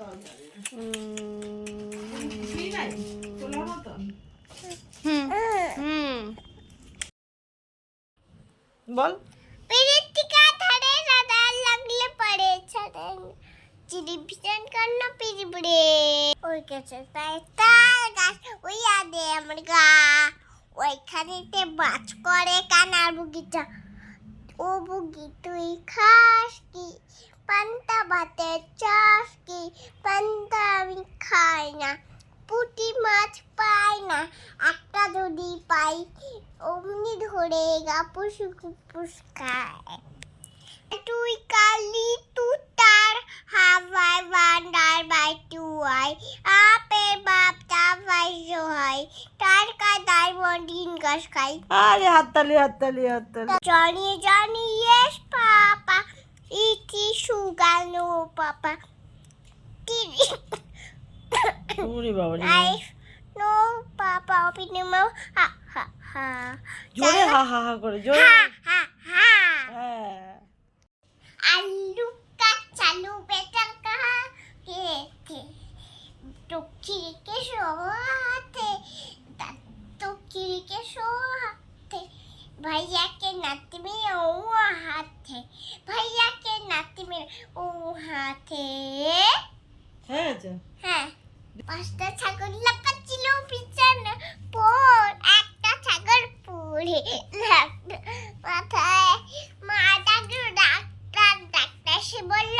বল। ওইখানেতে বাজ করে কানার বুগিটা ও বুগি, তুই খাস কি? পান্তা ভাতের চাষ কি? পান্তা আমি খাই না পুঁটি মাছ পাই না। একটা যদি পাই অমনি ধরে গাপুস গুপুস খায়। তুই কালি তুতার হাওয়ায় বান্দার বাই তুয়াই আপে বাপ তা তার কাদায় মন্দিন গাছ খাই আরে হাততালি হাততালি হাততালি। Johnny, Johnny, yes, Papa. Iti sugar, no, ওরে বাবা আই নো পাপা ওপিনি মা হা হা জোরে হা হা হা করে জোরে হা হা হা আলু কা চালু বেটার কা কে কে টুকি কে টুকিরিকে সোহাতে টুকিরিকে সোহাতে ভাইয়াকে নাতি মেয়ে ও হাতে ভাইয়াকে নাতি মেয়ে ও হাতে হ্যাঁ হ্যাঁ পাঁচটা ছাগল লাপাচ্ছিল পিছনে পর, একটা ছাগল পড়ে মাথায়। মা ডাকলো ডাক্তার ডাক্তার সে বলল,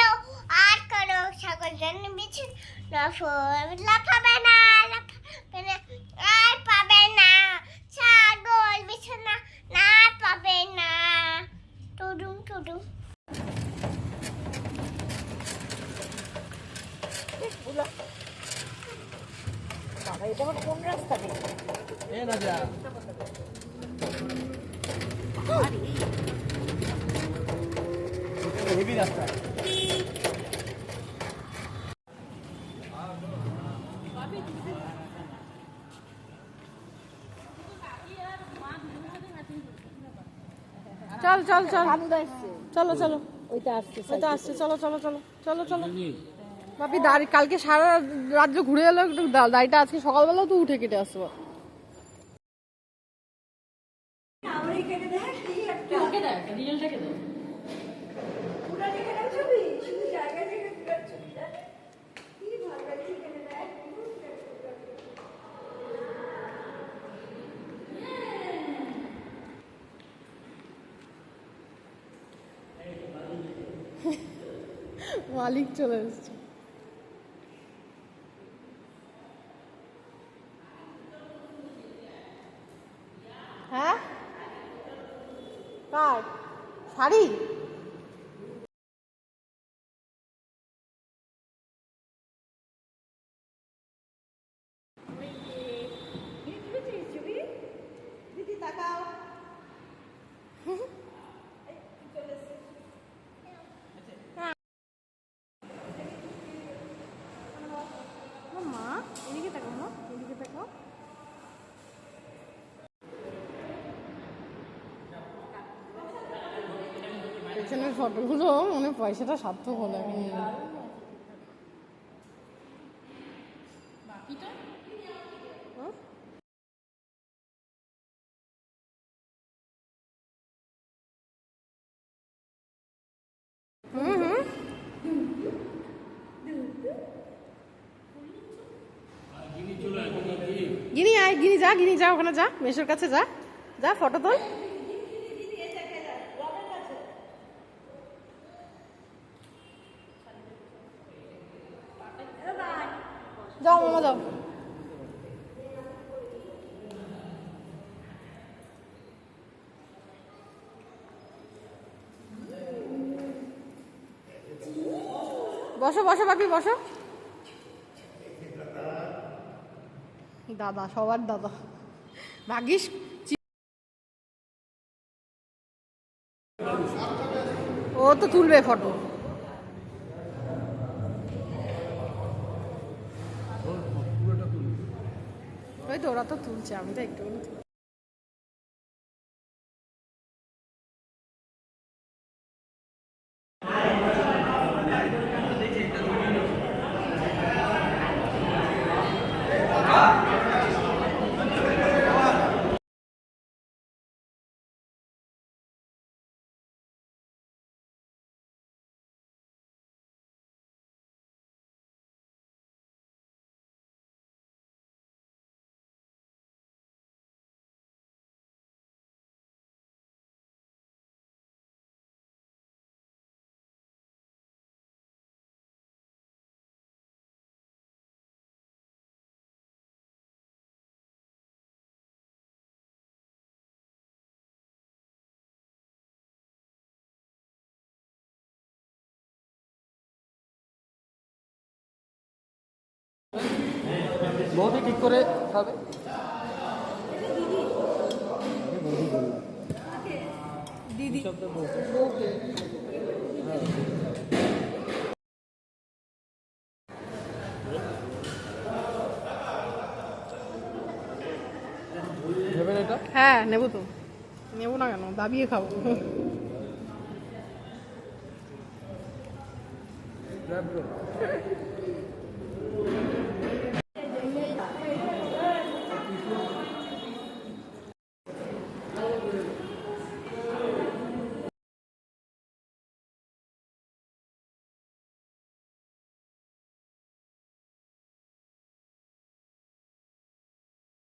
আর কোনো ছাগল জন্য বিছুন লাফাবে না লাফাবে না, আর পাবে না। ছাগল বিছানা না, পাবে না। টুডুম টুডুম। বাবা এটা কোন রাস্তা রে এ রাজা। হেভি রাস্তা। চল চল চল। চলো চলো। ওইটা আসছে ওইটা আসছে। চলো চলো চলো। চলো চলো। বাপি দাড়ি কালকে সারা রাজ্য ঘুরে এলো, একটু দাড়িটা আজকে সকালবেলাও তো উঠে কেটে আসব মালিক চলে এসছে। কার? শাড়ি পেছনের ফটোগুলো মানে পয়সাটা সার্থক হলো এখন। হ্যাঁ? গিনি আয় গিনি যা গিনি যা ওখানে যা মেশোর কাছে যা। যা ফটো তোল। যাও মামা, যাও। বসো বসো, বাপি, বসো। দাদা, সবার দাদা। ভাগিস ও তো তুলবে ফটো। ওরা তো তুলছে আমি তো একটু বৌদি ঠিক করে খাবে? দিদি। হ্যাঁ নেব তো। নেব না কেন? দাবিয়ে খাব।